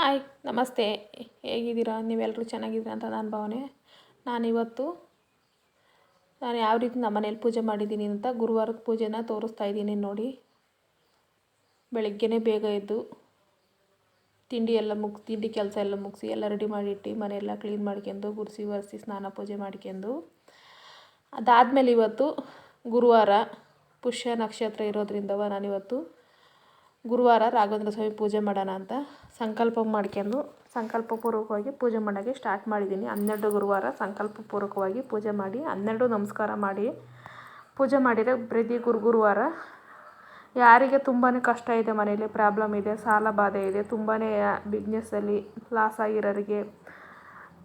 Hi, ನಮಸ್ತೆ. ಹೇಗಿದ್ದೀರಾ? ನೀವೆಲ್ಲರೂ ಚೆನ್ನಾಗಿದ್ದೀರಾ ಅಂತ ನನ್ನ ಭಾವನೆ. ನಾನಿವತ್ತು ನಾನು ಯಾವ ರೀತಿ ನಮ್ಮ ಮನೇಲಿ ಪೂಜೆ ಮಾಡಿದ್ದೀನಿ ಅಂತ ಗುರುವಾರದ ಪೂಜೆನ ತೋರಿಸ್ತಾ ಇದ್ದೀನಿ ನೋಡಿ. ಬೆಳಗ್ಗೆನೇ ಬೇಗ ಎದ್ದು ತಿಂಡಿ ಎಲ್ಲ ಮುಗಿಸಿ ತಿಂಡಿ ಕೆಲಸ ಎಲ್ಲ ಮುಗಿಸಿ ಎಲ್ಲ ರೆಡಿ ಮಾಡಿಟ್ಟು ಮನೆಯೆಲ್ಲ ಕ್ಲೀನ್ ಮಾಡ್ಕೊಂಡು ಗುರ್ಸಿ ಒರೆಸಿ ಸ್ನಾನ ಪೂಜೆ ಮಾಡ್ಕೊಂಡು ಅದಾದಮೇಲೆ ಇವತ್ತು ಗುರುವಾರ ಪುಷ್ಯ ನಕ್ಷತ್ರ ಇರೋದ್ರಿಂದವ ನಾನಿವತ್ತು ಗುರುವಾರ ರಾಘವೇಂದ್ರ ಸ್ವಾಮಿ ಪೂಜೆ ಮಾಡೋಣ ಅಂತ ಸಂಕಲ್ಪ ಮಾಡ್ಕೊಂಡು ಸಂಕಲ್ಪ ಪೂರ್ವಕವಾಗಿ ಪೂಜೆ ಮಾಡೋಕ್ಕೆ ಸ್ಟಾರ್ಟ್ ಮಾಡಿದ್ದೀನಿ. ಹನ್ನೆರಡು ಗುರುವಾರ ಸಂಕಲ್ಪ ಪೂರ್ವಕವಾಗಿ ಪೂಜೆ ಮಾಡಿ, ಹನ್ನೆರಡು ನಮಸ್ಕಾರ ಮಾಡಿ. ಪೂಜೆ ಮಾಡಿದರೆ ಪ್ರತಿ ಗುರು ಗುರುವಾರ ಯಾರಿಗೆ ತುಂಬಾ ಕಷ್ಟ ಇದೆ ಮನೇಲಿ ಪ್ರಾಬ್ಲಮ್ ಇದೆ, ಸಾಲ ಬಾಧೆ ಇದೆ ತುಂಬಾ ಬಿಸ್ನೆಸ್ಸಲ್ಲಿ ಲಾಸ್ ಆಗಿರೋರಿಗೆ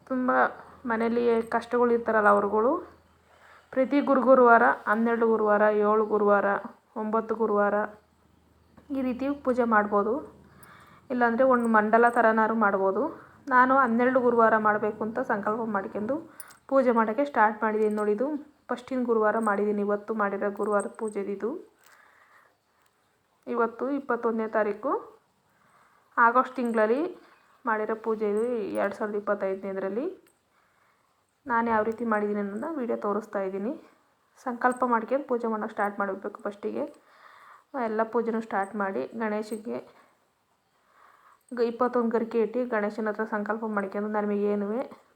ತುಂಬ ಮನೆಯಲ್ಲಿ ಕಷ್ಟಗಳು ಇರ್ತಾರಲ್ಲ ಅವ್ರುಗಳು, ಪ್ರತಿ ಗುರು ಗುರುವಾರ ಹನ್ನೆರಡು ಗುರುವಾರ, ಏಳು ಗುರುವಾರ, ಒಂಬತ್ತು ಗುರುವಾರ ಈ ರೀತಿ ಪೂಜೆ ಮಾಡ್ಬೋದು. ಇಲ್ಲಾಂದರೆ ಒಂದು ಮಂಡಲ ಥರನಾದ್ರು ಮಾಡ್ಬೋದು. ನಾನು ಹನ್ನೆರಡು ಗುರುವಾರ ಮಾಡಬೇಕು ಅಂತ ಸಂಕಲ್ಪ ಮಾಡ್ಕೊಂಡು ಪೂಜೆ ಮಾಡೋಕ್ಕೆ ಸ್ಟಾರ್ಟ್ ಮಾಡಿದ್ದೀನಿ ನೋಡಿದ್ದು ಫಸ್ಟಿನ ಗುರುವಾರ ಮಾಡಿದ್ದೀನಿ ಇವತ್ತು ಮಾಡಿರೋ ಗುರುವಾರದ ಪೂಜೆದಿದು ಇವತ್ತು ಇಪ್ಪತ್ತೊಂದನೇ ತಾರೀಕು. ಆಗಸ್ಟ್ ತಿಂಗಳಲ್ಲಿ ಮಾಡಿರೋ ಪೂಜೆ ಇದು ಎರಡು ಸಾವಿರದ ಇಪ್ಪತ್ತೈದನೇದರಲ್ಲಿ ನಾನು ಯಾವ ರೀತಿ ಮಾಡಿದ್ದೀನಿ ಅನ್ನೋದನ್ನ ವೀಡಿಯೋ ತೋರಿಸ್ತಾ ಇದ್ದೀನಿ. ಸಂಕಲ್ಪ ಮಾಡ್ಕೊಂಡು ಪೂಜೆ ಮಾಡೋಕ್ಕೆ ಸ್ಟಾರ್ಟ್ ಮಾಡಬೇಕು ಫಸ್ಟಿಗೆ ಎಲ್ಲ ಪೂಜೆನೂ ಸ್ಟಾರ್ಟ್ ಮಾಡಿ ಗಣೇಶಿಗೆ ಇಪ್ಪತ್ತೊಂದು ಗರಿಕೆ ಇಟ್ಟು ಗಣೇಶನ ಹತ್ರ ಸಂಕಲ್ಪ ಮಾಡ್ಕೊಂಡು ನಮಗೇನು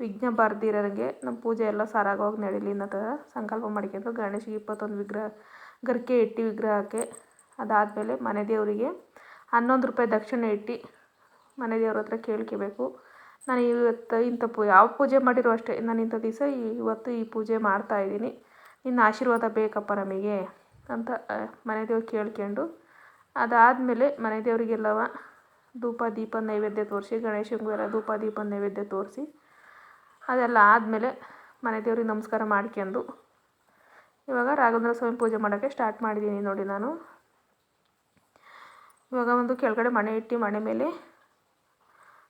ವಿಘ್ನ ಬರ್ದಿರೋರಿಗೆ ನಮ್ಮ ಪೂಜೆ ಎಲ್ಲ ಸರಾಗವಾಗಿ ನಡೀಲಿ ಅನ್ನೋ ಥರ ಸಂಕಲ್ಪ ಮಾಡ್ಕೊಂಡು ಗಣೇಶಿಗೆ ಇಪ್ಪತ್ತೊಂದು ವಿಗ್ರಹ, ಗರಿಕೆ ಇಟ್ಟು ವಿಗ್ರಹಕ್ಕೆ ಅದಾದಮೇಲೆ ಮನೆ ದೇವರಿಗೆ ಹನ್ನೊಂದು ರೂಪಾಯಿ ದಕ್ಷಿಣೆ ಇಟ್ಟು ಮನೆ ದೇವ್ರ ಹತ್ರ ಕೇಳ್ಕೋಬೇಕು. ನಾನು ಇವತ್ತು ಇಂಥ ಪೂ, ಯಾವ ಪೂಜೆ ಮಾಡಿರೋ ಅಷ್ಟೇ, ನಾನು ಇಂಥ ದಿವಸ ಇವತ್ತು ಈ ಪೂಜೆ ಮಾಡ್ತಾಯಿದ್ದೀನಿ ನಿನ್ನ ಆಶೀರ್ವಾದ ಬೇಕಪ್ಪ ನಮಗೆ. ಅಂತ ಮನೆ ದೇವ್ರು ಕೇಳ್ಕೊಂಡು. ಅದಾದಮೇಲೆ ಮನೆ ದೇವರಿಗೆಲ್ಲವ ಧೂಪ, ದೀಪ, ನೈವೇದ್ಯ ತೋರಿಸಿ ಗಣೇಶನಿಗೂ ಎಲ್ಲ ಧೂಪ, ದೀಪ, ನೈವೇದ್ಯ ತೋರಿಸಿ, ಅದೆಲ್ಲ ಆದಮೇಲೆ ಮನೆ ದೇವ್ರಿಗೆ ನಮಸ್ಕಾರ ಮಾಡ್ಕೊಂಡು. ಇವಾಗ ರಾಘವೇಂದ್ರ ಸ್ವಾಮಿ ಪೂಜೆ ಮಾಡೋಕ್ಕೆ ಸ್ಟಾರ್ಟ್ ಮಾಡಿದ್ದೀನಿ ನೋಡಿ ನಾನು. ಇವಾಗ ಒಂದು ಕೆಳಗಡೆ ಮಣೆ ಇಟ್ಟು ಮಣೆ ಮೇಲೆ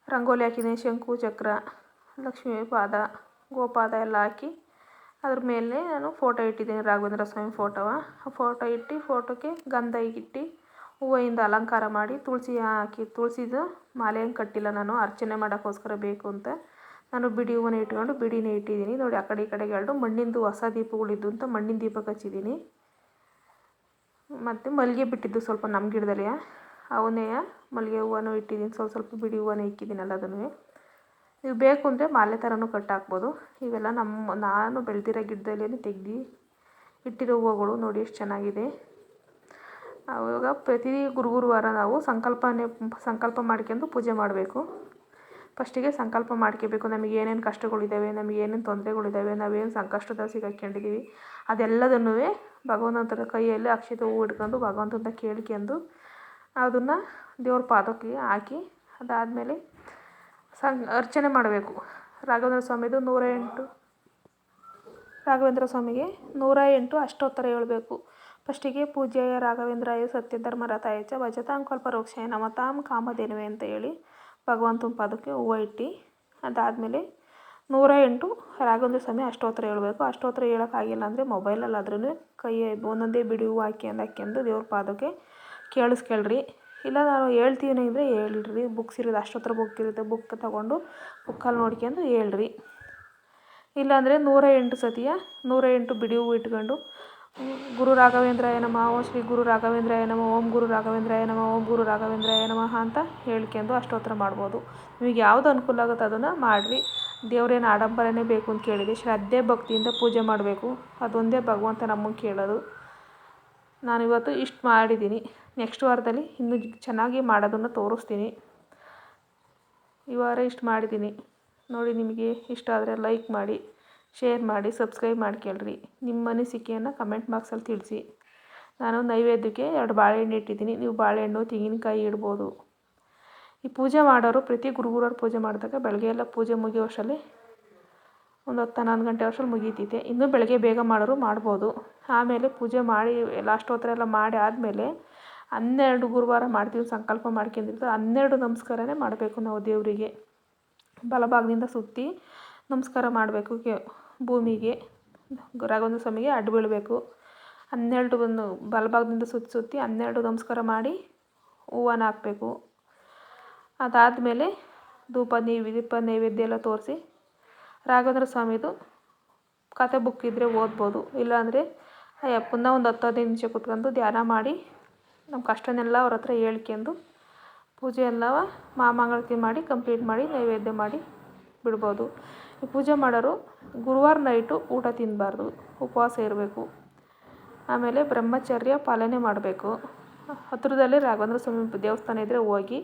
ರಂಗೋಲಿ ಹಾಕಿದ್ದೀನಿ, ಶಂಕು, ಚಕ್ರ, ಲಕ್ಷ್ಮೀ ಪಾದ, ಗೋಪಾದ ಎಲ್ಲ ಹಾಕಿ. ಅದ್ರ ಮೇಲೆ ನಾನು ಫೋಟೋ ಇಟ್ಟಿದ್ದೀನಿ ರಾಘವೇಂದ್ರ ಸ್ವಾಮಿ ಫೋಟೋವ ಆ. ಫೋಟೋ ಇಟ್ಟು ಫೋಟೋಕ್ಕೆ ಗಂಧ ಇಟ್ಟು ಹೂವಿಂದ ಅಲಂಕಾರ ಮಾಡಿ ತುಳಸಿ ಹಾಕಿ, ತುಳಸಿದು ಮಾಲೆ ಏನು ಕಟ್ಟಿಲ್ಲ ನಾನು, ಅರ್ಚನೆ ಮಾಡೋಕ್ಕೋಸ್ಕರ ಬೇಕು ಅಂತ. ನಾನು ಬಿಡಿ ಹೂವನ್ನ ಇಟ್ಕೊಂಡು ಬಿಡಿನೇ ಇಟ್ಟಿದ್ದೀನಿ. ನೋಡಿ, ಆ ಕಡೆ ಈ ಕಡೆಗೆ ಎರಡು ಮಣ್ಣಿಂದು ಹೊಸ ದೀಪಗಳಿದ್ದು ಅಂತ ಮಣ್ಣಿನ ದೀಪ ಹಚ್ಚಿದ್ದೀನಿ ಮತ್ತು ಮಲ್ಲಿಗೆ ಬಿಟ್ಟಿದ್ದು ಸ್ವಲ್ಪ ನಮ್ಮ ಗಿಡದಲ್ಲಿ ಅವನ್ನೇ ಮಲ್ಲಿಗೆ ಹೂವನ್ನು ಇಟ್ಟಿದ್ದೀನಿ. ಸ್ವಲ್ಪ ಸ್ವಲ್ಪ ಬಿಡಿ ಹೂವನ್ನ ಇಕ್ಕಿದ್ದೀನಲ್ಲ ಅದನ್ನು. ನೀವು ಬೇಕು ಅಂದರೆ ಮಾಲೆ ಥರನೂ ಕಟ್ಟಾಕ್ಬೋದು ಇವೆಲ್ಲ ನಮ್ಮ ನಾನು ಬೆಳೆದಿರೋ ಗಿಡದಲ್ಲೇ ತೆಗ್ದು ಇಟ್ಟಿರೋ ಹೂವುಗಳು ನೋಡಿ ಎಷ್ಟು ಚೆನ್ನಾಗಿದೆ. ಅವಾಗ ಪ್ರತಿ ಗುರು ಗುರುವಾರ ನಾವು ಸಂಕಲ್ಪನೆ, ಸಂಕಲ್ಪ ಮಾಡ್ಕೊಂಡು ಪೂಜೆ ಮಾಡಬೇಕು. ಫಸ್ಟಿಗೆ ಸಂಕಲ್ಪ ಮಾಡ್ಕೋಬೇಕು. ನಮಗೆ ಏನೇನು ಕಷ್ಟಗಳಿದ್ದಾವೆ, ನಮಗೆ ಏನೇನು ತೊಂದರೆಗಳಿದ್ದಾವೆ, ನಾವೇನು ಸಂಕಷ್ಟದ ಸಿಗಾಕೊಂಡಿದ್ದೀವಿ ಅದೆಲ್ಲದನ್ನೂ ಭಗವಂತನ ಕೈಯಲ್ಲಿ ಅಕ್ಷತೆ ಹೂ ಇಟ್ಕೊಂಡು ಭಗವಂತನ ಕೇಳ್ಕೊಂಡು ಅದನ್ನು ದೇವ್ರ ಪಾದಕ್ಕೆ ಹಾಕಿ ಅದಾದಮೇಲೆ ಸಂ, ಅರ್ಚನೆ ಮಾಡಬೇಕು. ರಾಘವೇಂದ್ರ ಸ್ವಾಮಿದು ನೂರ ಎಂಟು. ರಾಘವೇಂದ್ರ ಸ್ವಾಮಿಗೆ ನೂರ ಎಂಟು ಅಷ್ಟೋತ್ತರ ಹೇಳಬೇಕು. ಫಸ್ಟಿಗೆ ಪೂಜ್ಯಾಯ ರಾಘವೇಂದ್ರಾಯ ಸತ್ಯಧರ್ಮರಥಾಯ ಚ ಭಜತಾಂ ಕಲ್ಪವೃಕ್ಷಾಯ ನಮತಾಂ ಕಾಮಧೇನುವೆ ಅಂತ ಹೇಳಿ ಭಗವಂತನ ಪಾದಕ್ಕೆ ಹೂವು ಇಟ್ಟು, ಅದಾದಮೇಲೆ ನೂರ ಎಂಟು ರಾಘವೇಂದ್ರ ಸ್ವಾಮಿ ಅಷ್ಟೋತ್ತರ ಹೇಳಬೇಕು. ಅಷ್ಟೋತ್ತರ ಹೇಳೋಕ್ಕಾಗಿಲ್ಲ ಅಂದರೆ ಮೊಬೈಲಲ್ಲಾದ್ರೂ ಕೈ ಒಂದೊಂದೇ ಬಿಡಿ ಹೂವು ಹಾಕ್ಯಂದು ಹಾಕ್ಯಂದು ದೇವ್ರ ಪಾದಕ್ಕೆ ಕೇಳಿಸ್ಕೊಳ್ರಿ. ಇಲ್ಲ ನಾನು ಹೇಳ್ತೀನಿ ಅಂದರೆ ಹೇಳ್ರಿ. ಬುಕ್ಸ್ ಇರೋದು ಅಷ್ಟೊತ್ತರ ಬುಕ್ ಇರುತ್ತೆ. ಬುಕ್ ತಗೊಂಡು ಬುಕ್ಕಲ್ಲಿ ನೋಡ್ಕೊಂಡು ಹೇಳ್ರಿ. ಇಲ್ಲಾಂದರೆ ನೂರ ಎಂಟು ಸತಿಯ ನೂರ ಎಂಟು ಬಿಡಿ ಹೂವು ಇಟ್ಕೊಂಡು, ಗುರು ರಾಘವೇಂದ್ರಾಯ ನಮಃ ಓಂ ಶ್ರೀ ಗುರು ರಾಘವೇಂದ್ರಾಯ ನಮಃ, ಓಂ ಗುರು ರಾಘವೇಂದ್ರಾಯ ನಮಃ, ಓಂ ಗುರು ರಾಘವೇಂದ್ರಾಯ ನಮಃ ಅಂತ ಹೇಳ್ಕೊಂಡು ಅಷ್ಟೋತ್ತರ ಮಾಡ್ಬೋದು. ನಿಮಗೆ ಯಾವುದು ಅನುಕೂಲ ಆಗುತ್ತೆ ಅದನ್ನು ಮಾಡಿರಿ. ದೇವ್ರೇನು ಆಡಂಬರನೇ ಬೇಕು ಅಂತ ಕೇಳಿದೆ. ಶ್ರದ್ಧೆ ಭಕ್ತಿಯಿಂದ ಪೂಜೆ ಮಾಡಬೇಕು. ಅದೊಂದೇ ಭಗವಂತ ನಮಗೆ ಕೇಳೋದು. ನಾನಿವತ್ತು ಇಷ್ಟು ಮಾಡಿದ್ದೀನಿ. ನೆಕ್ಸ್ಟ್ ವಾರದಲ್ಲಿ ಇನ್ನೂ ಚೆನ್ನಾಗಿ ಮಾಡೋದನ್ನು ತೋರಿಸ್ತೀನಿ. ಈ ವಾರ ಇಷ್ಟು ಮಾಡಿದ್ದೀನಿ. ನೋಡಿ ನಿಮಗೆ ಇಷ್ಟ ಆದರೆ ಲೈಕ್ ಮಾಡಿ ಶೇರ್ ಮಾಡಿ ಸಬ್ಸ್ಕ್ರೈಬ್ ಮಾಡ್ಕೊಳ್ರಿ. ನಿಮ್ಮ ಅನಿಸಿಕೆಯನ್ನು ಕಮೆಂಟ್ ಬಾಕ್ಸಲ್ಲಿ ತಿಳಿಸಿ. ನಾನು ನೈವೇದ್ಯಕ್ಕೆ ಎರಡು ಬಾಳೆಹಣ್ಣು ಇಟ್ಟಿದ್ದೀನಿ. ನೀವು ಬಾಳೆಹಣ್ಣು, ತೆಂಗಿನಕಾಯಿ ಇಡ್ಬೋದು. ಈ ಪೂಜೆ ಮಾಡೋರು ಪ್ರತಿ ಗುರುವಾರ ಪೂಜೆ ಮಾಡಿದಾಗ ಬೆಳಗ್ಗೆ ಎಲ್ಲ ಪೂಜೆ ಮುಗಿಯೋ ಅಷ್ಟರಲ್ಲಿ ಒಂದು ಹತ್ತು, ಹನ್ನೊಂದು ಗಂಟೆ ವರ್ಷಲ್ಲಿ ಮುಗೀತಿದೆ ಇನ್ನೂ ಬೆಳಗ್ಗೆ ಬೇಗ ಮಾಡೋರು ಮಾಡ್ಬೋದು. ಆಮೇಲೆ ಪೂಜೆ ಮಾಡಿ ಲಾಸ್ಟ್ ಹೊತ್ರ ಎಲ್ಲ ಮಾಡಿ ಆದಮೇಲೆ ಹನ್ನೆರಡು ಗುರುವಾರ ಮಾಡ್ತೀವಿ ಸಂಕಲ್ಪ ಮಾಡ್ಕೊಂಡಿರ್ತೀವಿ. ಹನ್ನೆರಡು ನಮಸ್ಕಾರನೇ ಮಾಡಬೇಕು ನಾವು ದೇವರಿಗೆ. ಬಲಭಾಗದಿಂದ ಸುತ್ತಿ ನಮಸ್ಕಾರ ಮಾಡಬೇಕು ಭೂಮಿಗೆ ರಾಘವೇಂದ್ರ ಸ್ವಾಮಿಗೆ ಅಡ್ಡ ಬೀಳಬೇಕು. ಹನ್ನೆರಡು ಒಂದು ಬಲಭಾಗದಿಂದ ಸುತ್ತಿ ಸುತ್ತಿ ಹನ್ನೆರಡು ನಮಸ್ಕಾರ ಮಾಡಿ ಹೂವನ್ನು ಹಾಕಬೇಕು. ಅದಾದಮೇಲೆ ಧೂಪ ನೀವಿ, ದೀಪ ನೈವೇದ್ಯ ಎಲ್ಲ ತೋರಿಸಿ ರಾಘವೇಂದ್ರ ಸ್ವಾಮಿದು ಕತೆ ಬುಕ್ ಇದ್ದರೆ ಓದ್ಬೋದು. ಇಲ್ಲಾಂದರೆ ಅಯ್ಯಪ್ಪನ ಒಂದು ಹತ್ತು ಹದಿನೈದು ನಿಮಿಷ ಕುತ್ಕೊಂಡು ಧ್ಯಾನ ಮಾಡಿ ನಮ್ಮ ಕಷ್ಟನೆಲ್ಲ ಅವ್ರ ಹತ್ರ ಹೇಳ್ಕೊಂಡು ಪೂಜೆ ಎಲ್ಲ ಮಾಮಂಗಳತಿ ಮಾಡಿ ಕಂಪ್ಲೀಟ್ ಮಾಡಿ ನೈವೇದ್ಯ ಮಾಡಿ ಬಿಡ್ಬೋದು. ಈ ಪೂಜೆ ಮಾಡೋರು ಗುರುವಾರ ನೈಟು ಊಟ ತಿನ್ನಬಾರ್ದು ಉಪವಾಸ ಇರಬೇಕು. ಆಮೇಲೆ ಬ್ರಹ್ಮಚರ್ಯ ಪಾಲನೆ ಮಾಡಬೇಕು. ಹತ್ತಿರದಲ್ಲೇ ರಾಘವೇಂದ್ರ ಸ್ವಾಮಿ ದೇವಸ್ಥಾನ ಇದ್ದರೆ ಹೋಗಿ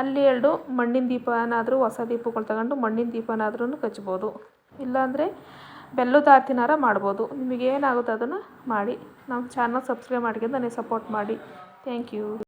ಅಲ್ಲಿ ಎರಡು ಮಣ್ಣಿನ ದೀಪನಾದರೂ ಹೊಸ ದೀಪಗಳು ತಗೊಂಡು ಮಣ್ಣಿನ ದೀಪನಾದ್ರೂ ಕಚ್ಬೋದು. ಇಲ್ಲಾಂದರೆ ಬೆಲ್ಲದ ಆರತಿನಾರ ಮಾಡ್ಬೋದು. ನಿಮಗೇನಾಗುತ್ತೆ ಅದನ್ನು ಮಾಡಿ. ನಮ್ಮ ಚಾನಲ್ ಸಬ್ಸ್ಕ್ರೈಬ್ ಮಾಡ್ಕೊಂಡು ನನಗೆ ಸಪೋರ್ಟ್ ಮಾಡಿ. Thank you.